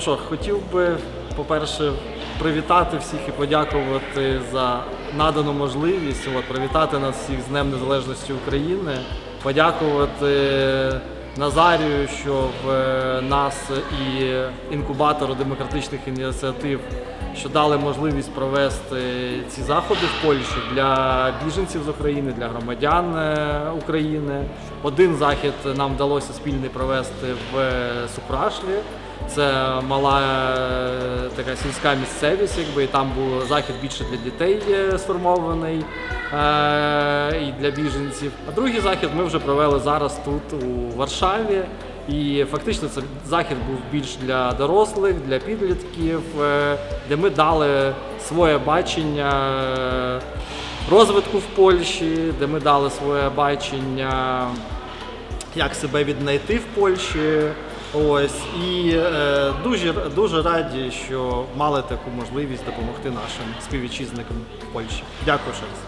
що, хотів би, по-перше, привітати всіх і подякувати за надану можливість. От, привітати нас всіх з Днем Незалежності України, подякувати Назарію, що в е, нас і інкубатору демократичних ініціатив, що дали можливість провести ці заходи в Польщі для біженців з України, для громадян е, України. Один захід нам вдалося спільний провести в е, Супрашлі. Це мала е, така сільська місцевість, якби і там був захід більше для дітей е, сформований е, і для біженців. А другий захід ми вже провели зараз тут у Варшаві. І фактично це захід був більш для дорослих, для підлітків, де ми дали своє бачення розвитку в Польщі, де ми дали своє бачення як себе віднайти в Польщі. Ось і е, дуже дуже раді, що мали таку можливість допомогти нашим співвітчизникам в Польщі. Дякую ще раз.